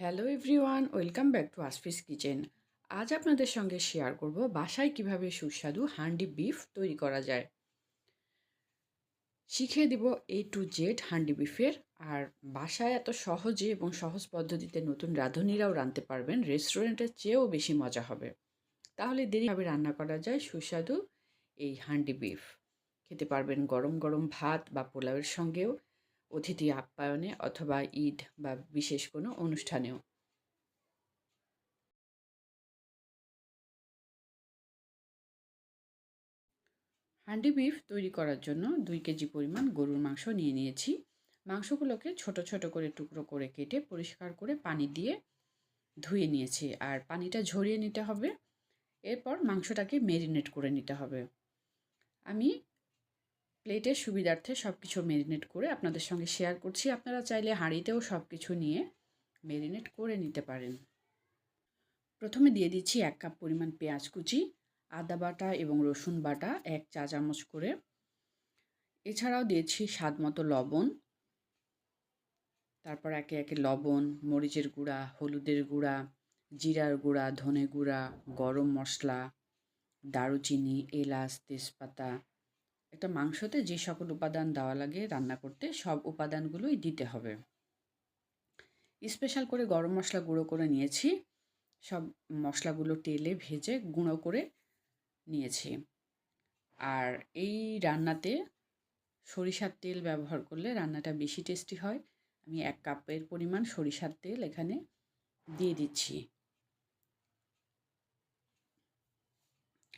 Hello everyone welcome back to আসফিস kitchen আজ আপনাদের সঙ্গে শেয়ার করব বাসায় কীভাবে সুস্বাদু হান্ডি বিফ তৈরি করা যায়। শিখিয়ে দিব এ টু জেড হান্ডি বিফের আর বাসায় এত সহজে এবং সহজ পদ্ধতিতে নতুন রাঁধুনিরাও রাঁধতে পারবেন রেস্টুরেন্টের চেয়েও বেশি মজা হবে। তাহলে দেরিভাবে রান্না করা যায় সুস্বাদু এই হান্ডি বিফ খেতে পারবেন গরম গরম ভাত বা পোলাওয়ের সঙ্গেও। অতিথি আপ্যায়নে অথবা ঈদ বা বিশেষ কোনো অনুষ্ঠানেও। হান্ডি বিফ তৈরি করার জন্য দুই কেজি পরিমাণ গরুর মাংস নিয়ে নিয়েছি। মাংসগুলোকে ছোট ছোট করে টুকরো করে কেটে পরিষ্কার করে পানি দিয়ে ধুয়ে নিয়েছি আর পানিটা ঝরিয়ে নিতে হবে। এরপর মাংসটাকে মেরিনেট করে নিতে হবে। আমি প্লেটের সুবিধার্থে সব কিছু মেরিনেট করে আপনাদের সঙ্গে শেয়ার করছি। আপনারা চাইলে হাঁড়িতেও সব কিছু নিয়ে মেরিনেট করে নিতে পারেন। প্রথমে দিয়ে দিচ্ছি এক কাপ পরিমাণ পেঁয়াজ কুচি, আদা বাটা এবং রসুন বাটা, এক চা চামচ করে। এছাড়াও দিয়েছি স্বাদ মতো লবণ। তারপর একে একে লবণ, মরিচের গুঁড়া, হলুদের গুঁড়া, জিরার গুঁড়া, ধনে গুঁড়া, গরম মশলা, দারুচিনি, এলাচ, তেজপাতা একটা মাংসতে যে সকল উপাদান দেওয়া লাগে রান্না করতে, সব উপাদানগুলোই দিতে হবে। স্পেশাল করে গরম মশলা গুঁড়ো করে নিয়েছি। সব মশলাগুলো তেলে ভেজে গুঁড়ো করে নিয়েছি। আর এই রান্নাতে সরিষার তেল ব্যবহার করলে রান্নাটা বেশি টেস্টি হয়। আমি এক কাপের পরিমাণ সরিষার তেল এখানে দিয়ে দিচ্ছি।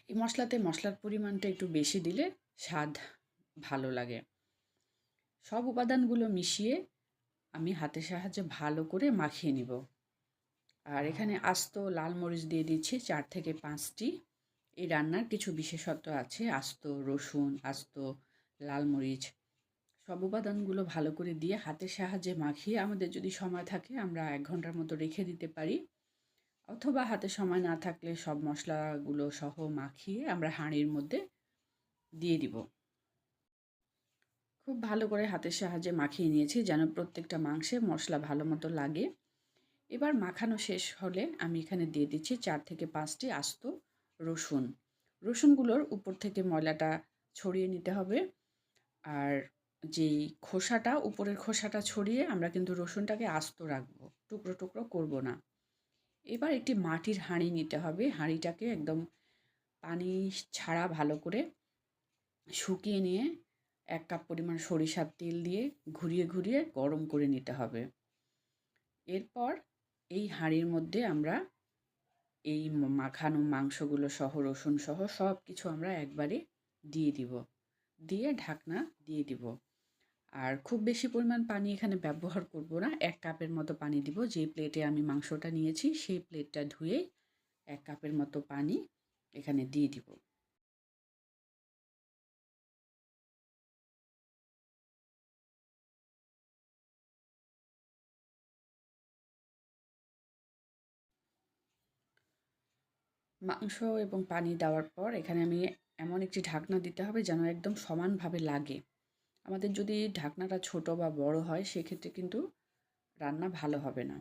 এই মশলাতে মশলার পরিমাণটা একটু বেশি দিলে স্বাদ ভালো লাগে। সব উপাদানগুলো মিশিয়ে আমি হাতের সাহায্যে ভালো করে মাখিয়ে নিব। আর এখানে আস্ত লাল মরিচ দিয়ে দিচ্ছি চার থেকে পাঁচটি। এই রান্নার কিছু বিশেষত্ব আছে, আস্ত রসুন, আস্ত লাল মরিচ। সব উপাদানগুলো ভালো করে দিয়ে হাতের সাহায্যে মাখিয়ে আমাদের যদি সময় থাকে আমরা এক ঘণ্টার মতো রেখে দিতে পারি। অথবা হাতে সময় না থাকলে সব মশলাগুলো সহ মাখিয়ে আমরা হাঁড়ির মধ্যে দিয়ে দিব। খুব ভালো করে হাতের সাহায্যে মাখিয়ে নিয়েছি যেন প্রত্যেকটা মাংসে মশলা ভালো মতো লাগে। এবার মাখানো শেষ হলে আমি এখানে দিয়ে দিচ্ছি চার থেকে পাঁচটি আস্ত রসুন। রসুনগুলোর উপর থেকে ময়লাটা ছড়িয়ে নিতে হবে। আর যেই খোসাটা, উপরের খোসাটা ছড়িয়ে আমরা কিন্তু রসুনটাকে আস্ত রাখব। টুকরো টুকরো করব না। এবার একটি মাটির হাঁড়ি নিতে হবে। হাঁড়িটাকে একদম পানি ছাড়া ভালো করে শুকিয়ে নিয়ে এক কাপ পরিমাণ সরিষার তেল দিয়ে ঘুরিয়ে ঘুরিয়ে গরম করে নিতে হবে। এরপর এই হাঁড়ির মধ্যে আমরা এই মাখানো মাংসগুলো সহ, রসুন সহ সব কিছু আমরা একবারে দিয়ে দিব। দিয়ে ঢাকনা দিয়ে দিব। আর খুব বেশি পরিমাণ পানি এখানে ব্যবহার করব না। এক কাপের মতো পানি দিব। যে প্লেটে আমি মাংসটা নিয়েছি, সেই প্লেটটা ধুয়ে এক কাপের মতো পানি এখানে দিয়ে দিব। মাংস এবং পানি দেওয়ার পর এখানে আমি এমন একটি ঢাকনা দিতে হবে যেন একদম সমানভাবে লাগে। আমাদের যদি ঢাকনাটা ছোট বা বড় হয়, সেক্ষেত্রে কিন্তু রান্না ভালো হবে না।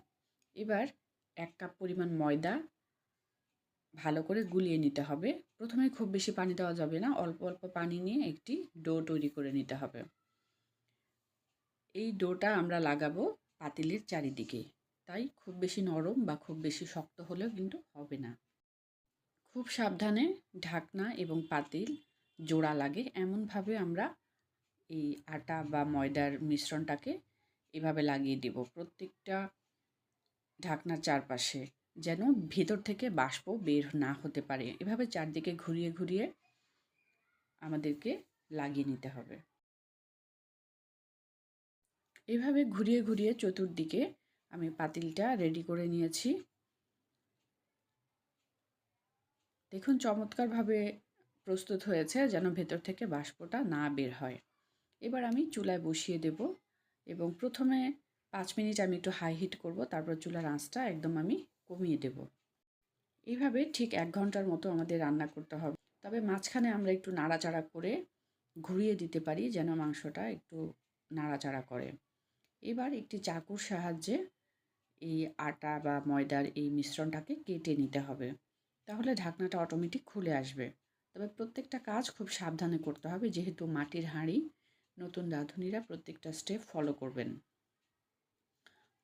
এবার এক কাপ পরিমাণ ময়দা ভালো করে গুলিয়ে নিতে হবে। প্রথমে খুব বেশি পানি দেওয়া যাবে না, অল্প অল্প পানি নিয়ে একটি ডো তৈরি করে নিতে হবে। এই ডোটা আমরা লাগাবো পাতিলের চারিদিকে। তাই খুব বেশি নরম বা খুব বেশি শক্ত হলেও কিন্তু হবে না। খুব সাবধানে ঢাকনা এবং পাতিল জোড়া লাগে। এমনভাবে আমরা এই আটা বা ময়দার মিশ্রণটাকে এভাবে লাগিয়ে দেব। প্রত্যেকটা ঢাকনার চারপাশে যেন ভেতর থেকে বাষ্প বের না হতে পারে। এভাবে চারদিকে ঘুরিয়ে ঘুরিয়ে আমাদেরকে লাগিয়ে নিতে হবে। এভাবে ঘুরিয়ে ঘুরিয়ে চতুর্দিকে আমি পাতিলটা রেডি করে নিয়েছি। দেখুন, চমৎকারভাবে প্রস্তুত হয়েছে যেন ভেতর থেকে বাষ্পটা না বের হয়। এবার আমি চুলায় বসিয়ে দেব এবং প্রথমে পাঁচ মিনিট আমি একটু হাই হিট করব, তারপর চুলার আঁচটা একদম আমি কমিয়ে দেব। এইভাবে ঠিক এক ঘণ্টার মতো আমাদের রান্না করতে হবে। তবে মাঝখানে আমরা একটু নাড়াচাড়া করে ঘুরিয়ে দিতে পারি যেন মাংসটা একটু নাড়াচাড়া করে। এবার একটি চাকুর সাহায্যে এই আটা বা ময়দার এই মিশ্রণটাকে কেটে নিতে হবে। তাহলে ঢাকনাটা অটোমেটিক খুলে আসবে। তবে প্রত্যেকটা কাজ খুব সাবধানে করতে হবে, যেহেতু মাটির হাঁড়ি নতুন রাঁধুনিরা প্রত্যেকটা স্টেপ ফলো করবেন।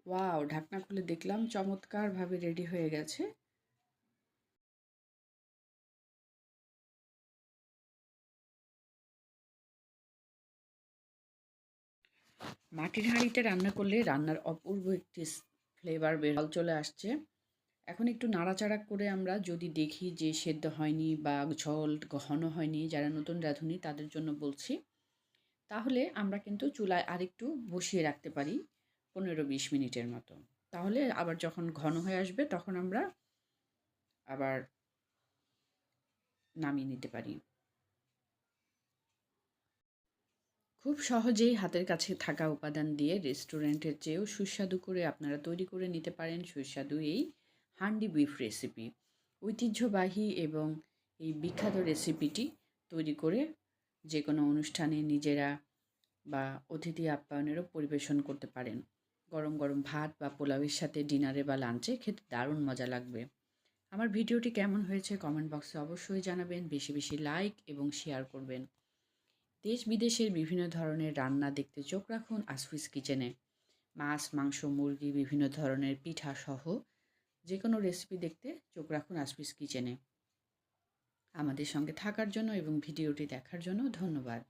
ওয়াও ঢাকনা খুলে দেখলাম, চমৎকারভাবে রেডি হয়ে গেছে। মাটির হাঁড়িতে রান্না করলে রান্নার অপূর্ব একটি ফ্লেভার বের চলে আসছে। এখন একটু নাড়াচাড়া করে আমরা যদি দেখি যে সেদ্ধ হয়নি বা ঝোল ঘন হয়নি, যারা নতুন রাঁধুনি তাদের জন্য বলছি তাহলে আমরা কিন্তু চুলায় আরেকটু বসিয়ে রাখতে পারি পনেরো বিশ মিনিটের মতো। তাহলে আবার যখন ঘন হয়ে আসবে তখন আমরা আবার নামিয়ে নিতে পারি। খুব সহজেই হাতের কাছে থাকা উপাদান দিয়ে রেস্টুরেন্টের চেয়েও সুস্বাদু করে আপনারা তৈরি করে নিতে পারেন সুস্বাদু এই হান্ডি বিফ রেসিপি। ঐতিহ্যবাহী এবং এই বিখ্যাত রেসিপিটি তৈরি করে যে কোনো অনুষ্ঠানে নিজেরা বা অতিথি আপ্যায়নেরও পরিবেশন করতে পারেন। গরম গরম ভাত বা পোলাওয়ের সাথে ডিনারে বা লাঞ্চে খেতে দারুণ মজা লাগবে। আমার ভিডিওটি কেমন হয়েছে কমেন্ট বক্সে অবশ্যই জানাবেন, বেশি বেশি লাইক এবং শেয়ার করবেন। দেশ বিদেশের বিভিন্ন ধরনের রান্না দেখতে চোখ রাখুন আসফিস কিচেনে। মাছ, মাংস, মুরগি, বিভিন্ন ধরনের পিঠা সহ যে কোনো রেসিপি দেখতে চোখ রাখুন আসফিস কিচেনে। আমাদের সঙ্গে থাকার জন্য এবং ভিডিওটি দেখার জন্য ধন্যবাদ।